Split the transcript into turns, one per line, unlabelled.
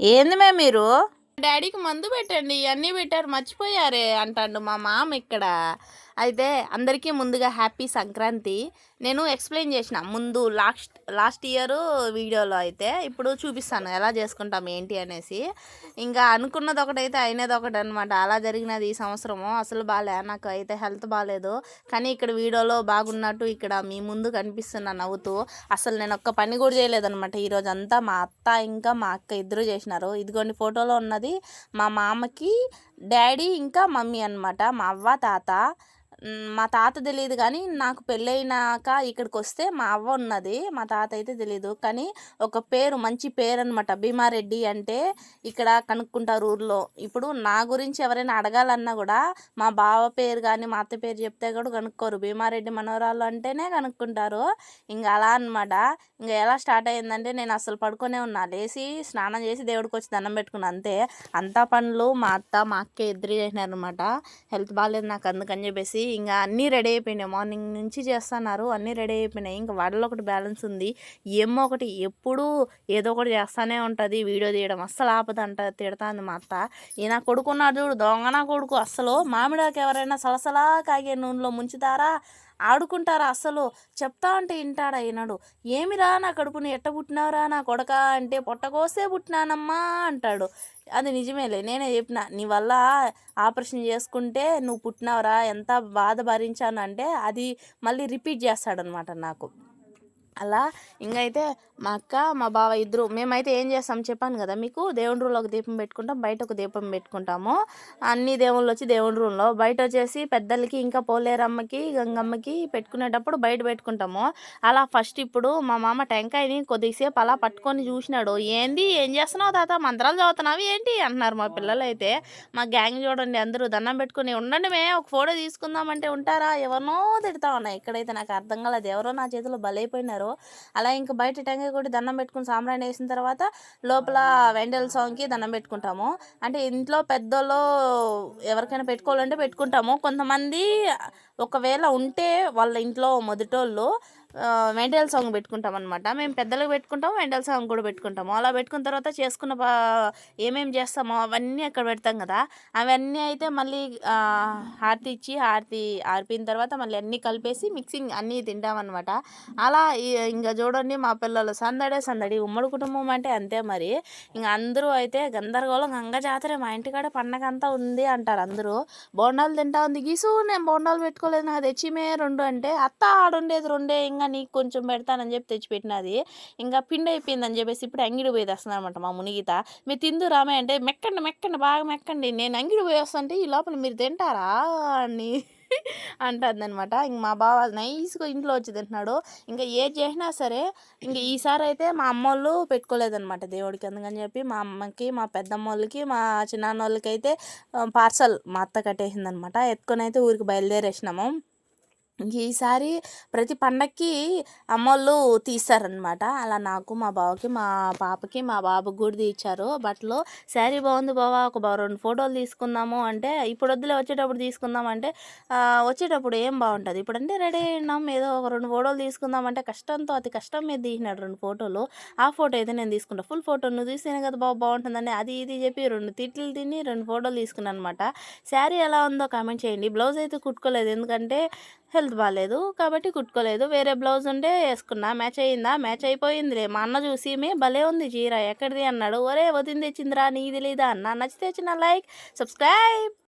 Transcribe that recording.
ఏంది మే మీరు?
డాడీకి మందు పెట్టండి అన్నీ పెట్టారు మర్చిపోయారే అంటాడు మా మామ ఇక్కడ. అయితే అందరికీ ముందుగా హ్యాపీ సంక్రాంతి. నేను ఎక్స్ప్లెయిన్ చేసిన ముందు లాస్ట్ లాస్ట్ ఇయర్ వీడియోలో అయితే ఇప్పుడు చూపిస్తాను ఎలా చేసుకుంటాం ఏంటి అనేసి. ఇంకా అనుకున్నది ఒకటైతే అయినది ఒకటి అనమాట అలా జరిగినది ఈ సంవత్సరము. అసలు బాగాలే నాకు అయితే హెల్త్ బాగాలేదు కానీ ఇక్కడ వీడియోలో బాగున్నట్టు ఇక్కడ మీ ముందు కనిపిస్తున్నా నవ్వుతూ అసలు నేను ఒక్క పని కూడా చేయలేదనమాట ఈరోజు అంతా మా అత్త ఇంకా మా అక్క ఇద్దరు చేసినారు. ఇదిగోండి ఫోటోలో ఉన్నది మా మామకి డాడీ ఇంకా మమ్మీ అనమాట మా అవ్వ తాత మా తాత తెలియదు కానీ నాకు పెళ్ళైనాక ఇక్కడికి వస్తే మా అవ్వ ఉన్నది. మా తాత అయితే తెలియదు కానీ ఒక పేరు మంచి పేరు అనమాట భీమారెడ్డి అంటే ఇక్కడ కనుక్కుంటారు ఊర్లో. ఇప్పుడు నా గురించి ఎవరైనా అడగాలన్నా కూడా మా బావ పేరు కానీ మా అత్త పేరు చెప్తే కూడా కనుక్కోరు. భీమారెడ్డి మనవరాలు అంటేనే కనుక్కుంటారు. ఇంకా అలా అనమాట ఇంకా ఎలా స్టార్ట్ అయ్యిందంటే నేను అసలు పడుకొనే ఉన్నా. లేచి స్నానం చేసి దేవుడికి వచ్చి దండం పెట్టుకున్నా. అంతే. అంతా పనులు మా అత్త మా అక్క ఎదురు చేసినారనమాట హెల్త్ బాగాలేదు నాకు అందుకని చెప్పేసి ఇంకా అన్నీ రెడీ అయిపోయినాయి. మార్నింగ్ నుంచి చేస్తున్నారు అన్నీ రెడీ అయిపోయినాయి. ఇంకా వాడలో ఒకటి బ్యాలెన్స్ ఉంది. ఏమో ఒకటి ఎప్పుడూ ఏదో ఒకటి చేస్తానే ఉంటుంది. వీడియో తీయడం అస్సలు ఆపదంట తిడతాంది మా అత్త. ఈయన కొడుకున్నాడు చూడు దొంగన కొడుకు. అస్సలు మామిడాకు ఎవరైనా సలసలా కాగే నూనెలో ముంచుతారా? ఆడుకుంటారా అసలు? చెప్తా అంటే వింటాడా ఈనాడు? ఏమిరా నా కడుపుని ఎట్ట పుట్టినావురా నా కొడక అంటే పొట్టకోసే పుట్టినానమ్మా అంటాడు. అది నిజమేలే నేనే చెప్పిన నీ వల్ల ఆపరేషన్ చేసుకుంటే నువ్వు పుట్టినావురా ఎంత బాధ భరించాను అంటే అది మళ్ళీ రిపీట్ చేస్తాడనమాట నాకు. అలా ఇంకైతే మా అక్క మా బావ ఇద్దరు మేమైతే ఏం చేస్తాం చెప్పాను కదా మీకు? దేవుడి రూమ్లో ఒక దీపం పెట్టుకుంటాం బయట ఒక దీపం పెట్టుకుంటాము. అన్ని దేవుళ్ళు వచ్చి దేవుడి రూమ్లో. బయట వచ్చేసి పెద్దలకి ఇంకా పోలేరమ్మకి గంగమ్మకి పెట్టుకునేటప్పుడు బయట పెట్టుకుంటాము. అలా ఫస్ట్ ఇప్పుడు మా మామ టెంకాయని కొద్దిసేపు అలా పట్టుకొని చూసినాడు. ఏంది? ఏం చేస్తున్నావు తాత? మంత్రాలు చదువుతున్నావు? ఏంటి? అంటున్నారు మా పిల్లలు అయితే మా గ్యాంగ్ చూడండి అందరూ దండం పెట్టుకుని ఉండండి మే ఒక ఫోటో తీసుకుందామంటే ఉంటారా? ఎవరినో తిడతా ఉన్నాయి ఇక్కడైతే నాకు అర్థం కాలేదు ఎవరో నా చేతిలో బలైపోయినారు అలా ఇంకా బయట టెంకాయ కొట్టి దండం పెట్టుకుని సాంబ్రాణి వేసిన తర్వాత లోపల వెండల్ సాంగ్కి దండం పెట్టుకుంటాము. అంటే ఇంట్లో పెద్దోళ్ళు ఎవరికైనా పెట్టుకోవాలంటే పెట్టుకుంటాము. కొంతమంది ఒకవేళ ఉంటే వాళ్ళ ఇంట్లో మొదటోళ్ళు వెంటల్ సాంగ్ పెట్టుకుంటాం అనమాట మేము పెద్దలకు పెట్టుకుంటాము వెంటల్ సాంగ్ కూడా పెట్టుకుంటాము. అలా పెట్టుకున్న తర్వాత చేసుకున్న ఏమేమి ఏమేం చేస్తామో అవన్నీ అక్కడ పెడతాం కదా. అవన్నీ అయితే మళ్ళీ హారతి ఇచ్చి హారతి ఆర్పిన తర్వాత మళ్ళీ అన్నీ కలిపేసి మిక్సింగ్ అన్నీ తింటామన్నమాట అలా ఇంకా చూడండి మా పిల్లలు సందడే సందడి ఉమ్మడి కుటుంబం అంటే అంతే మరి. ఇంకా అందరూ అయితే గందరగోళం గంగ జాతర మా ఇంటికాడ పండగ అంతా ఉంది అంటారు అందరూ. బోండాలు తింటా ఉంది. గీసు నేను బోండాలు పెట్టుకోలేదు నాకు తెచ్చిమే రెండు అంటే అత్త ఆడుండేది రెండే ఇంకా నీకు కొంచెం పెడతానని చెప్పి తెచ్చిపెట్టినది. ఇంకా పిండి అయిపోయిందని చెప్పేసి ఇప్పుడు అంగిడి పోయి తెస్తున్నాను అనమాట మా మునిగిత. మీరు తిందు రామే అంటే మెక్కండి మెక్కండి బాగా మెక్కండి. నేను అంగిడి పోయి వస్తుంటే ఈ లోపల మీరు తింటారా అని అంటుంది అనమాట ఇంక మా బావ నైస్గా ఇంట్లో వచ్చి తింటున్నాడు. ఇంకా ఏది చేసినా సరే ఇంకా ఈసారి అయితే మా అమ్మ వాళ్ళు పెట్టుకోలేదనమాట దేవుడికి. అందుకని చెప్పి మా అమ్మకి మా పెద్దమ్మ వాళ్ళకి మా చిన్నాన్న వాళ్ళకి అయితే పార్సల్ మా అత్త కట్టేసింది అనమాట ఎత్తుకొని అయితే ఊరికి బయలుదేరేసినాము. ఈసారి ప్రతి పండక్కి అమ్మోళ్ళు తీస్తారనమాట అలా నాకు మా బావకి మా పాపకి మా బాబుకి కూడా తీర్చారు బట్టలు శారీ బాగుంది బావా ఒక రెండు ఫోటోలు తీసుకుందాము అంటే ఇప్పుడు వద్దులే వచ్చేటప్పుడు తీసుకుందాం అంటే వచ్చేటప్పుడు ఏం బాగుంటుంది ఇప్పుడంటే రెడీ అయినాం ఏదో ఒక రెండు ఫోటోలు తీసుకుందామంటే కష్టంతో అతి కష్టం మీద తీసినాడు రెండు ఫోటోలు. ఆ ఫోటో అయితే నేను తీసుకుంటా. ఫుల్ ఫోటో నువ్వు తీస్తేనే కదా బాబు బాగుంటుందని అది ఇది చెప్పి రెండు తిట్లు తిని రెండు ఫోటోలు తీసుకున్నాను అనమాట శారీ ఎలా ఉందో కామెంట్ చేయండి. బ్లౌజ్ అయితే కుట్టుకోలేదు. ఎందుకంటే హెల్త్ బాగాలేదు కాబట్టి కుట్టుకోలేదు. వేరే బ్లౌజ్ ఉంటే వేసుకున్నా. మ్యాచ్ అయ్యిందా మ్యాచ్ అయిపోయిందిలే మా అన్న చూసి మే భలే ఉంది చీర. ఎక్కడిది? అన్నాడు. ఒరే వదింది తెచ్చిందిరా. నీది లేదా? అన్న. నచ్చితే చిన్న లైక్ సబ్స్క్రైబ్.